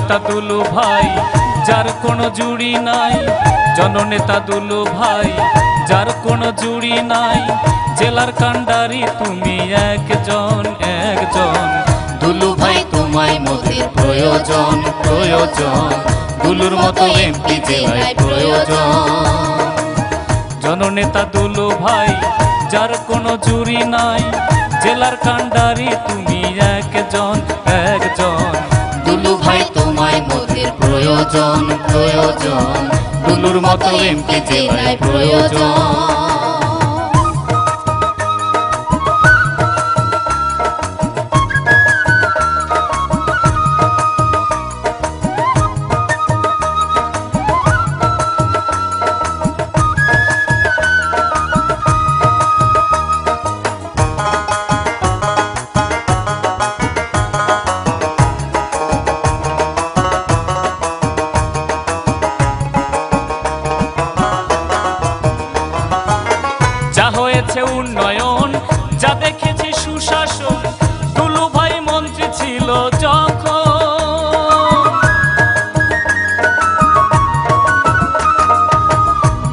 জননেতা দুলু ভাই, যার কোনো জুড়ি নাই। জননেতা দুলু ভাই, যার কোনো জুড়ি নাই। জেলার কাণ্ডারি তুমি একজন একজন। দুলু ভাই তোমায় মোদের প্রয়োজন প্রয়োজন। দুলুর মতো এমপি জেলায় প্রয়োজন। জননেতা দুলু ভাই, যার কোনো জুড়ি নাই। জেলার কাণ্ডারি তুমি একজন একজন। প্রয়োজন দুলুর মতো এমপিতে প্রয়োজন। হয়েছে উন্নয়ন, যা দেখেছি সুশাসন, দুলু ভাই মন্ত্রী ছিল যখন।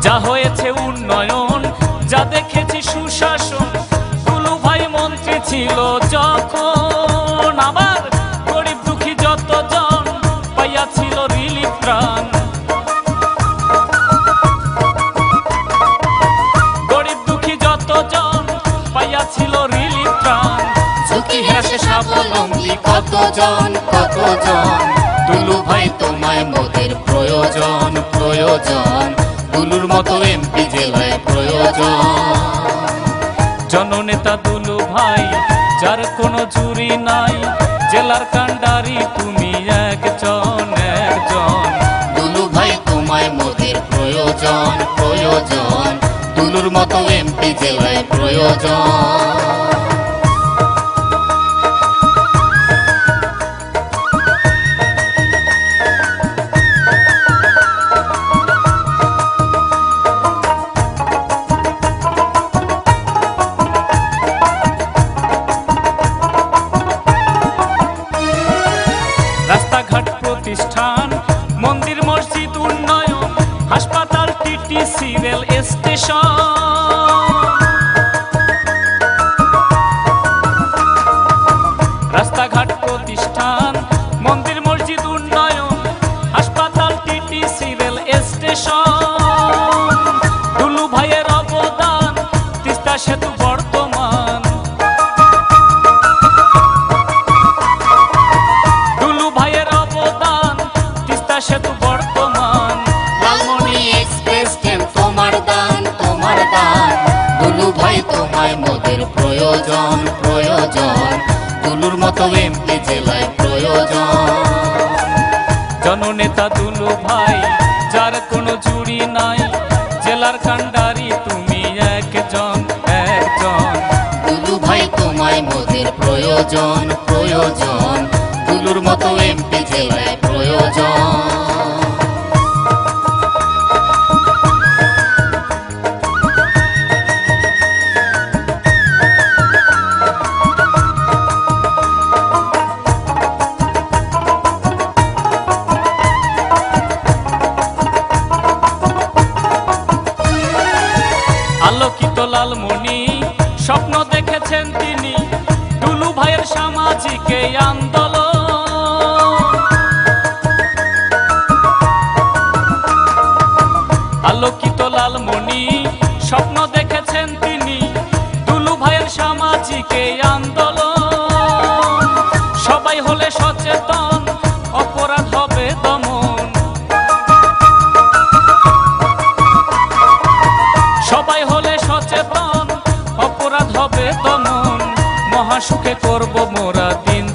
যা হয়েছে উন্নয়ন, যা দেখেছি সুশাসন, দুলু ভাই মন্ত্রী ছিল যখন। আবার গরিব দুঃখী যতজন পাইয়াছিল রিলিফ ত্রাণ কতজন কতজন? দুলু ভাই, তোমায় মোদের প্রয়োজন প্রয়োজন। দুলুর মতো এমপি জেলায় প্রয়োজন। জননেতা দুলু ভাই, যার কোনো জুরি নাই, জেলার কাণ্ডারি তুমি একজন একজন। দুলু ভাই, তোমায় মোদের প্রয়োজন প্রয়োজন। দুলুর মতো এমপি জেলায় প্রয়োজন। স্টেশন প্রয়োজন প্রয়োজন। দুলুর মতো এমপি জেলায় প্রয়োজন। জননেতা দুলু ভাই, যার কোনো জুড়ি নাই, জেলার কাণ্ডারি তুমি একজন একজন। দুলু ভাই তোমায় মোদের প্রয়োজন প্রয়োজন। দুলুর মতো এমপি জেলায় প্রয়োজন। লালমণি, স্বপ্ন দেখেছেন তিনি টুলু ভাইয়ের সামাজিক এই আন্দোলন। আলোকিত লালমণি, স্বপ্ন দেখেছেন তিনি দুলু ভাইয়ের সামাজিক এই আন্দোলন।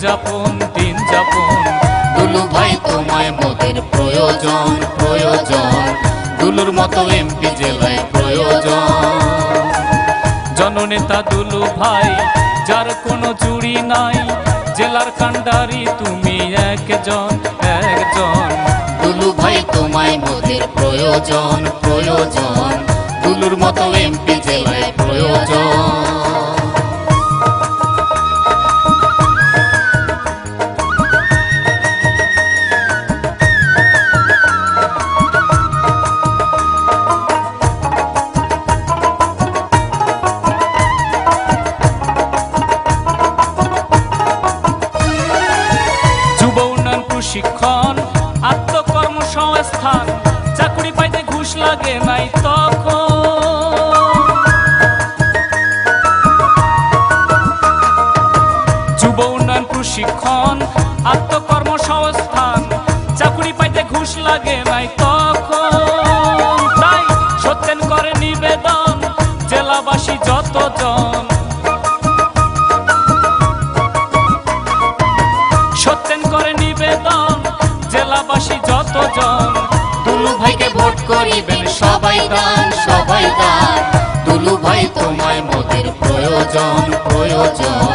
যাপন দিন যাপন। দুলু ভাই তোমায় মোদের প্রয়োজন প্রয়োজন। দুলুর মতো এমপি জেলায় প্রয়োজন। জননেতা দুলু ভাই যার কোনো জুড়ি নাই জেলার কান্ডারি তুমি একজন একজন। দুলু ভাই তোমায় মোদের প্রয়োজন প্রয়োজন। দুলুর মতো এমপি জেলায় লাগে নাই তখন। যুব উন্নয়ন প্রশিক্ষণ, আত্মকর্মসংস্থান, চাকরি পাইতে ঘুষ লাগে নাই তখন। তাই সত্যেন করে নিবেদন, জেলাবাসী যতজন। সত্যেন করে নিবেদন, জেলাবাসী যতজন। করিবেন সবাই দান সবাই দান। দুলু ভাই, তোমায় মোদের প্রয়োজন প্রয়োজন।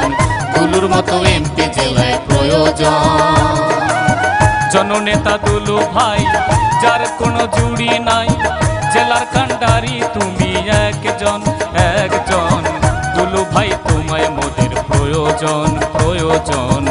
দুলুর মতো এমপি জেলায় প্রয়োজন। জননেতা দুলু ভাই, যার কোনো জুড়ি নাই, জেলার তুমি একজন একজন। দুলু ভাই, তোমায় মোদের প্রয়োজন প্রয়োজন।